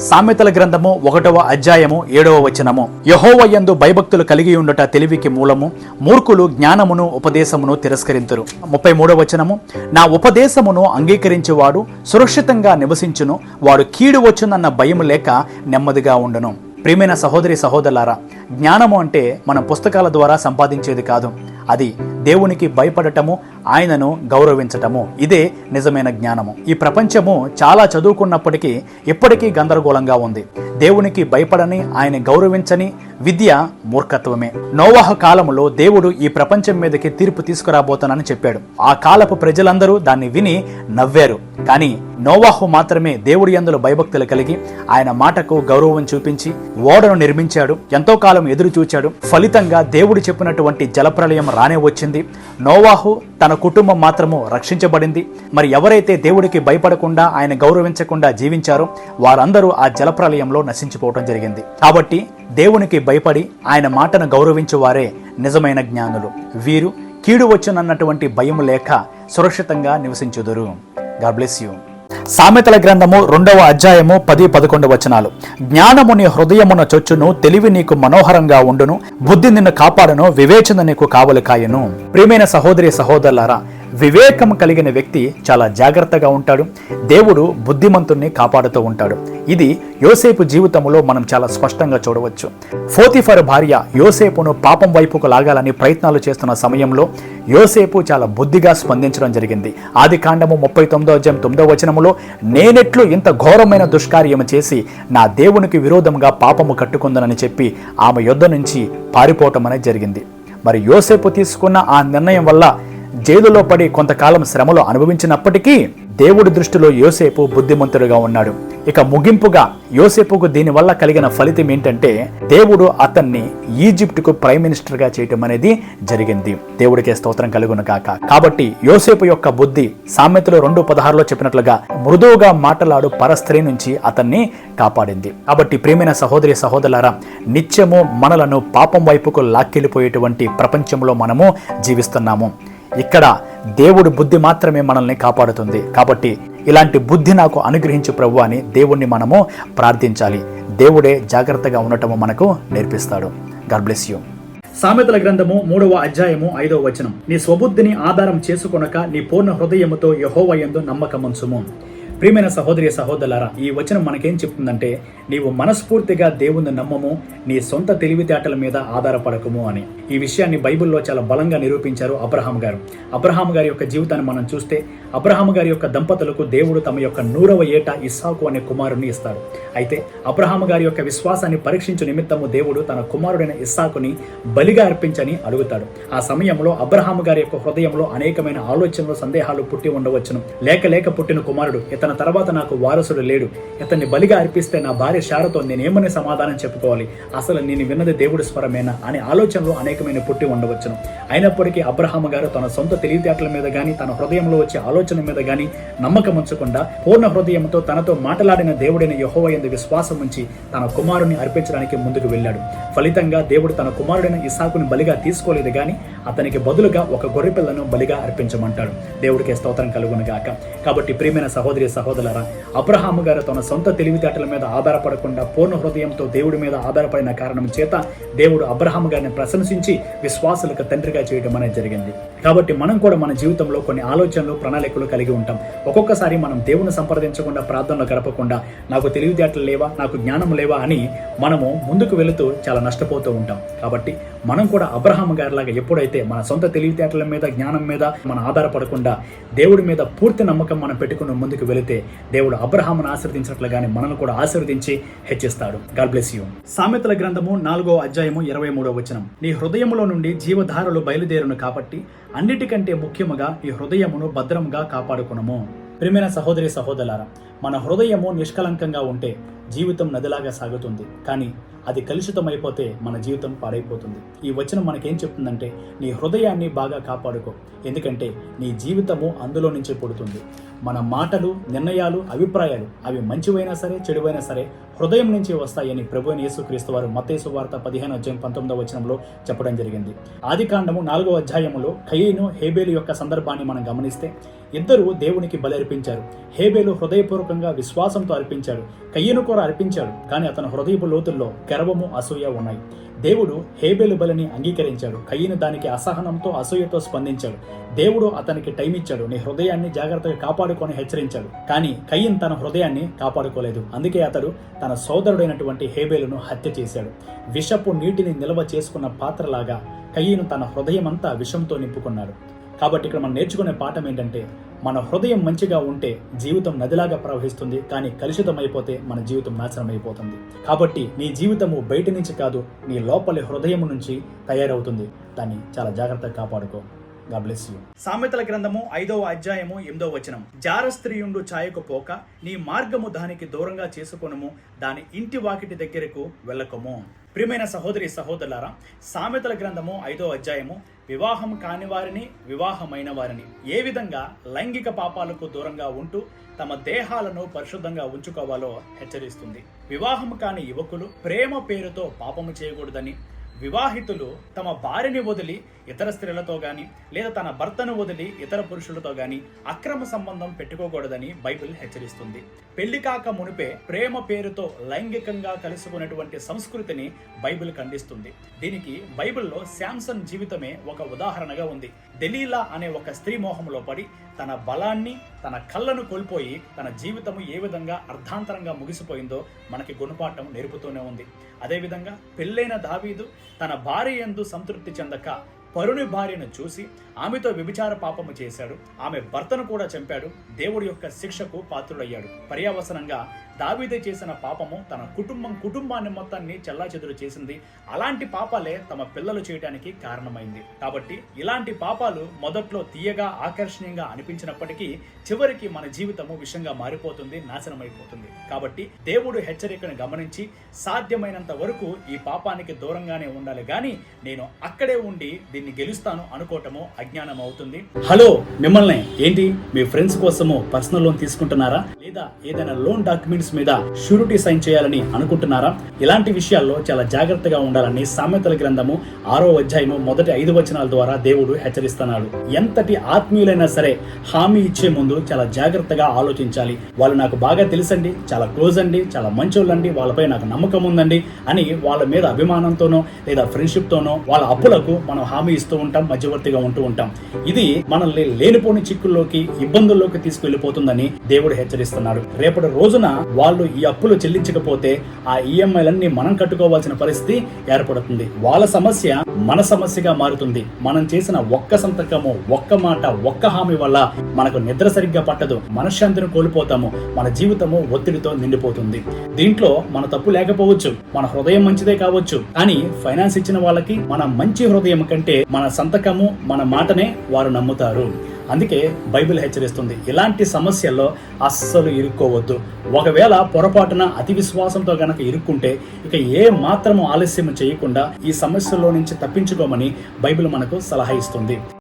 సామెతల గ్రంథము ఒకటవ అధ్యాయము ఏడవ వచనము. యహోవయందు భయభక్తులు కలిగి ఉండుట తెలివికి మూలము మూర్ఖులు జ్ఞానమును ఉపదేశమును తిరస్కరింతురు. ముప్పై మూడవ వచనము నా ఉపదేశమును అంగీకరించేవాడు సురక్షితంగా నివసించును వాడు కీడు వచ్చునన్న భయం లేక నెమ్మదిగా ఉండును. ప్రియమైన సహోదరి సహోదరులారా జ్ఞానము అంటే మన పుస్తకాల ద్వారా సంపాదించేది కాదు. అది దేవునికి భయపడటము ఆయనను గౌరవించటము. ఇదే నిజమైన జ్ఞానము. ఈ ప్రపంచము చాలా చదువుకున్నప్పటికీ ఇప్పటికీ గందరగోళంగా ఉంది. దేవునికి భయపడని ఆయన గౌరవించని విద్య మూర్ఖత్వమే. నోవాహ కాలములో దేవుడు ఈ ప్రపంచం మీదకి తీర్పు తీసుకురాబోతానని చెప్పాడు. ఆ కాలపు ప్రజలందరూ దాన్ని విని నవ్వారు. కానీ నోవాహు మాత్రమే దేవుడి అందులో భయభక్తులు కలిగి ఆయన మాటకు గౌరవం చూపించి ఓడను నిర్మించాడు. ఎంతో కాలం ఎదురు చూచాడు ఫలితంగా దేవుడు చెప్పినటువంటి జలప్రలయం రానే వచ్చింది. నోవాహు తన కుటుంబం మాత్రము రక్షించబడింది. మరి ఎవరైతే దేవుడికి భయపడకుండా ఆయన గౌరవించకుండా జీవించారో వారందరూ ఆ జలప్రలయంలో నశించిపోవడం జరిగింది. కాబట్టి దేవునికి భయపడి ఆయన మాటను గౌరవించువారే నిజమైన జ్ఞానులు. వీరు కీడు వచ్చునన్నటువంటి భయం లేక సురక్షితంగా నివసించుదురు. గాడ్ బ్లెస్ యూ సామెతల గ్రంథము రెండవ అధ్యాయము పది పదకొండు వచనాలు. జ్ఞానము నీ హృదయమున చొచ్చును తెలివి నీకు మనోహరంగా ఉండును బుద్ధి నిన్ను కాపాడును వివేచన నీకు కావలు కాయను. ప్రియమైన సహోదరి సహోదరులారా వివేకం కలిగిన వ్యక్తి చాలా జాగ్రత్తగా ఉంటాడు. దేవుడు బుద్ధిమంతుణ్ణి కాపాడుతూ ఉంటాడు. ఇది యోసేపు జీవితంలో మనం చాలా స్పష్టంగా చూడవచ్చు. ఫోతిఫర్ భార్య యోసేపును పాపం వైపుకు లాగాలని ప్రయత్నాలు చేస్తున్న సమయంలో యోసేపు చాలా బుద్ధిగా స్పందించడం జరిగింది. ఆది కాండము ముప్పై తొమ్మిదో అధ్యాయం తొమ్మిదో వచనములో నేనెట్లు ఇంత ఘోరమైన దుష్కార్యము చేసి నా దేవునికి విరోధంగా పాపము కట్టుకుందనని చెప్పి ఆమె యుద్ధ నుంచి పారిపోవటం అనేది జరిగింది. మరి యోసేపు తీసుకున్న ఆ నిర్ణయం వల్ల జైలులో పడి కొంతకాలం శ్రమలు అనుభవించినప్పటికీ దేవుడి దృష్టిలో యోసేపు బుద్ధిమంతుడుగా ఉన్నాడు. ఇక ముగింపుగా యోసేపుకు దీనివల్ల కలిగిన ఫలితం ఏంటంటే దేవుడు అతన్ని ఈజిప్టుకు ప్రైమ్ మినిస్టర్గా చేయటం అనేది జరిగింది. దేవుడికే స్తోత్రం కలుగును కాక కాబట్టి యోసేపు యొక్క బుద్ధి సామెతలు రెండు పదహారులో చెప్పినట్లుగా మృదువుగా మాటలాడు పరస్త్రీ నుంచి అతన్ని కాపాడింది. కాబట్టి ప్రేమైన సహోదరి సహోదరులారా నిత్యము మనలను పాపం వైపుకు లాక్కెళ్ళిపోయేటువంటి ప్రపంచంలో మనము జీవిస్తున్నాము. ఇక్కడ దేవుడి బుద్ధి మాత్రమే మనల్ని కాపాడుతుంది. కాబట్టి ఇలాంటి బుద్ధి నాకు అనుగ్రహించు ప్రభు అని దేవుణ్ణి మనము ప్రార్థించాలి. దేవుడే జాగ్రత్తగా ఉండటము మనకు నేర్పిస్తాడు. God bless you. సామెతల గ్రంథము మూడవ అధ్యాయము ఐదవ వచనం. నీ స్వబుద్ధిని ఆధారం చేసుకొనక నీ పూర్ణ హృదయముతో యహోవయందు నమ్మకముంచుము. ప్రియమైన సహోదరి సహోదరులారా ఈ వచనం మనకేం చెప్తుందంటే నీవు మనస్ఫూర్తిగా దేవుని నమ్మము నీ సొంత తెలివితేటల మీద ఆధారపడకము అని. ఈ విషయాన్ని బైబిల్లో చాలా బలంగా నిరూపించారు అబ్రహాం గారు. అబ్రహాం గారి యొక్క జీవితాన్ని మనం చూస్తే అబ్రహాం గారి యొక్క దంపతులకు దేవుడు తమ యొక్క నూరవ ఏట ఇస్సాకు అనే కుమారుని ఇస్తాడు. అయితే అబ్రహాం గారి యొక్క విశ్వాసాన్ని పరీక్షించు నిమిత్తము దేవుడు తన కుమారుడైన ఇస్సాకుని బలిగా అర్పించని అడుగుతాడు. ఆ సమయంలో అబ్రహాం గారి యొక్క హృదయంలో అనేకమైన ఆలోచనలు సందేహాలు పుట్టి ఉండవచ్చును. లేక లేక పుట్టిన కుమారుడు ఇతను తర్వాత నాకు వారసుడు లేడు. ఇతన్ని బలిగా అర్పిస్తే నా భార్య శారతో నేనేమని సమాధానం చెప్పుకోవాలి? అసలు నేను విన్నది దేవుడి స్వరమేనా? అనే ఆలోచనలు అనేకమైన పుట్టి ఉండవచ్చును. అయినప్పటికీ అబ్రహాం గారు తన సొంత తెలివితేటల మీద గాని తన హృదయంలో వచ్చే ఆలోచన మీద గాని నమ్మకం ఉంచకుండా పూర్ణ హృదయంతో తనతో మాట్లాడిన దేవుడైన యహోవ ఎందు విశ్వాసం ఉంచి తన కుమారుని అర్పించడానికి ముందుకు వెళ్ళాడు. ఫలితంగా దేవుడు తన కుమారుడైన ఇసాకుని బలిగా తీసుకోలేదు గాని అతనికి బదులుగా ఒక గొర్రెపిల్లను బలిగా అర్పించమంటాడు. దేవుడికి స్తోత్రం కలుగును గాక. కాబట్టి ప్రియమైన సహోదరి సహోదరులారా అబ్రహాము గారు తన సొంత తెలివితేటల మీద ఆధారపడకుండా పూర్ణ హృదయంతో దేవుడి మీద ఆధారపడిన కారణం చేత దేవుడు అబ్రహాము గారిని ప్రశంసించి విశ్వాసులకు తండ్రిగా చేయడం అనేది జరిగింది. కాబట్టి మనం కూడా మన జీవితంలో కొన్ని ఆలోచనలు ప్రణాళికలు కలిగి ఉంటాం. ఒక్కొక్కసారి మనం దేవుని సంప్రదించకుండా ప్రార్థనలు గడపకుండా నాకు తెలివితేటలు లేవా నాకు జ్ఞానం లేవా అని మనము ముందుకు వెళుతూ చాలా నష్టపోతూ ఉంటాం. కాబట్టి మనం కూడా అబ్రహాం గారిలాగా ఎప్పుడైతే మన సొంత తెలివితేటల మీద జ్ఞానం మీద మనం ఆధారపడకుండా దేవుడి మీద పూర్తి నమ్మకం మనం పెట్టుకుని ముందుకు వెళితే దేవుడు అబ్రహామును ఆశీర్వదించినట్లుగానే మనల్ని కూడా ఆశీర్వదించి హెచ్చిస్తాడు. గాడ్ బ్లెస్ యూ సామెతల గ్రంథము నాలుగో అధ్యాయము ఇరవై మూడో వచనం. నీ హృదయములో నుండి జీవధారలు బయలుదేరును కాబట్టి అన్నిటికంటే ముఖ్యముగా ఈ హృదయమును భద్రముగా కాపాడుకునము. ప్రియమైన సహోదరి సహోదరులారా మన హృదయము నిష్కలంకంగా ఉంటే జీవితం నదిలాగా సాగుతుంది. కానీ అది కలుషితమైపోతే మన జీవితం పాడైపోతుంది. ఈ వచనం మనకేం చెప్తుందంటే నీ హృదయాన్ని బాగా కాపాడుకో. ఎందుకంటే నీ జీవితము అందులో నుంచే పుడుతుంది. మన మాటలు నిర్ణయాలు అభిప్రాయాలు అవి మంచివైనా సరే చెడువైనా సరే హృదయం నుంచి వస్తాయని ప్రభు యేసు యేసుక్రీస్తు వారు మతేసు వార్త పదిహేను అధ్యాయం పంతొమ్మిదవ వచనంలో చెప్పడం జరిగింది. ఆది కాండము నాలుగో అధ్యాయములో కయ్యను హేబేలు యొక్క సందర్భాన్ని మనం గమనిస్తే ఇద్దరు దేవునికి బలి అర్పించారు హేబేలు హృదయపూర్వకంగా విశ్వాసంతో అర్పించాడు. కయ్యను కూడా అర్పించాడు. కానీ అతను హృదయపు లోతుల్లో గర్వము అసూయ ఉన్నాయి. దేవుడు హేబేలు బలిని అంగీకరించాడు. కయ్యిన దానికి అసహనంతో అసూయతో స్పందించాడు. దేవుడు అతనికి టైం ఇచ్చాడు. నీ హృదయాన్ని జాగ్రత్తగా కాపాడుకొని హెచ్చరించాడు. కానీ కయ్యిన్ తన హృదయాన్ని కాపాడుకోలేదు. అందుకే అతడు తన సోదరుడైనటువంటి హేబేలును హత్య చేశాడు. విషపు నీటిని నిల్వ చేసుకున్న పాత్రలాగా కయ్యిను తన హృదయమంతా విషంతో నింపుకున్నాడు. కాబట్టి ఇక్కడ మనం నేర్చుకునే పాఠం ఏంటంటే మన హృదయం మంచిగా ఉంటే జీవితం నదిలాగా ప్రవహిస్తుంది కానీ కలుషితం అయిపోతే మన జీవితం నాశనం అయిపోతుంది కాబట్టి నీ జీవితము బయట నుంచి కాదు నీ లోపలి హృదయం నుంచి తయారవుతుంది. దాన్ని చాలా జాగ్రత్తగా కాపాడుకో. సామెతల గ్రంథము ఐదవ అధ్యాయము ఎనిమిదవ వచనం. జార స్త్రీయుండు ఛాయకు పోక నీ మార్గము దానికి దూరంగా చేసుకొనుము దాని ఇంటి వాకిటి దగ్గరకు వెళ్ళకము. ప్రియమైన సహోదరి సహోదరులారా సామెతల గ్రంథము ఐదో అధ్యాయము వివాహం కాని వారిని వివాహమైన వారిని. ఏ విధంగా లైంగిక పాపాలకు దూరంగా ఉంటూ తమ దేహాలను పరిశుద్ధంగా ఉంచుకోవాలో హెచ్చరిస్తుంది. వివాహం కాని యువకులు ప్రేమ పేరుతో పాపము చేయకూడదని వివాహితులు తమ భార్యని వదిలి ఇతర స్త్రీలతో గాని లేదా తన భర్తను వదిలి ఇతర పురుషులతో గాని అక్రమ సంబంధం పెట్టుకోకూడదని బైబిల్ హెచ్చరిస్తుంది. పెళ్ళి కాక మునిపే ప్రేమ పేరుతో లైంగికంగా కలుసుకున్నటువంటి సంస్కృతిని బైబిల్ ఖండిస్తుంది. దీనికి బైబిల్లో శాంసన్ జీవితమే ఒక ఉదాహరణగా ఉంది. దెలీలా అనే ఒక స్త్రీ మోహంలో పడి తన బలాన్ని తన కళ్ళను కోల్పోయి తన జీవితము ఏ విధంగా అర్ధాంతరంగా ముగిసిపోయిందో మనకి గుణపాఠం నేర్పుతూనే ఉంది. అదేవిధంగా పెళ్ళైన దావీదు తన భార్య ఎందు సంతృప్తి చెందక పరుని భార్యను చూసి ఆమెతో వ్యభిచార పాపము చేశాడు. ఆమె భర్తను కూడా చంపాడు. దేవుడి యొక్క శిక్షకు పాత్రుడయ్యాడు. పర్యావసనంగా దావీదే చేసిన పాపము తన కుటుంబం కుటుంబాన్ని మొత్తాన్ని చెల్లాచెదురు చేసింది. అలాంటి పాపాలే తమ పిల్లలు చేయడానికి కారణమైంది. కాబట్టి ఇలాంటి పాపాలు మొదట్లో తీయగా ఆకర్షణీయంగా అనిపించినప్పటికీ చివరికి మన జీవితము విషంగా మారిపోతుంది నాశనమైపోతుంది. కాబట్టి దేవుడు హెచ్చరికను గమనించి సాధ్యమైనంత వరకు ఈ పాపానికి దూరంగానే ఉండాలి. గాని నేను అక్కడే ఉండి దీన్ని గెలుస్తాను అనుకోవటము అజ్ఞానం అవుతుంది హలో మిమ్మల్ని ఏంటి? మీ ఫ్రెండ్స్ కోసము పర్సనల్ లోన్ తీసుకుంటున్నారా? లేదా ఏదైనా లోన్ డాక్యుమెంట్స్ మీద షూరిటీ సైన్ చేయాలని అనుకుంటున్నారా? ఇలాంటి విషయాల్లో చాలా జాగ్రత్తగా ఉండాలని సామెతల గ్రంథము ఆరో అధ్యాయము మొదటి ఐదు వచనాల ద్వారా దేవుడు హెచ్చరిస్తున్నాడు. ఎంతటి ఆత్మీయులైనా సరే హామీ ఇచ్చే ముందు చాలా జాగ్రత్తగా ఆలోచించాలి. వాళ్ళు నాకు బాగా తెలుసండి చాలా క్లోజ్ అండి చాలా మంచోళ్ళండి వాళ్ళపై నాకు నమ్మకం ఉందండి అని వాళ్ళ మీద అభిమానంతోనో లేదా ఫ్రెండ్షిప్తోనో వాళ్ళ అప్పులకు మనం హామీ ఇస్తూ ఉంటాం మధ్యవర్తిగా ఉంటూ ఉంటాం. ఇది మనల్ని లేనిపోని చిక్కుల్లోకి ఇబ్బందుల్లోకి తీసుకువెళ్ళిపోతుందని దేవుడు హెచ్చరిస్తున్నాడు. రేపటి రోజున వాళ్ళు ఈ అప్పులు చెల్లించకపోతే ఆ ఈఎంఐలన్నీ మనం కట్టుకోవాల్సిన పరిస్థితి ఏర్పడుతుంది. వాళ్ళ సమస్య మన సమస్యగా మారుతుంది. మనం చేసిన ఒక్క సంతకము ఒక్క మాట ఒక్క హామీ వల్ల మనకు నిద్ర సరిగ్గా పట్టదు. మనశ్శాంతిని కోల్పోతాము. మన జీవితము ఒత్తిడితో నిండిపోతుంది. దీంట్లో మన తప్పు లేకపోవచ్చు. మన హృదయం మంచిదే కావచ్చు కానీ ఫైనాన్స్ ఇచ్చిన వాళ్ళకి మన మంచి హృదయం కంటే మన సంతకము మన మాటనే వారు నమ్ముతారు. అందుకే బైబిల్ హెచ్చరిస్తుంది ఇలాంటి సమస్యల్లో అస్సలు ఇరుక్కోవద్దు. ఒకవేళ పొరపాటున అతి విశ్వాసంతో గనక ఇరుక్కుంటే ఇక ఏ మాత్రము ఆలస్యం చేయకుండా ఈ సమస్యల్లో నుంచి తప్పించుకోమని బైబిల్ మనకు సలహా ఇస్తుంది.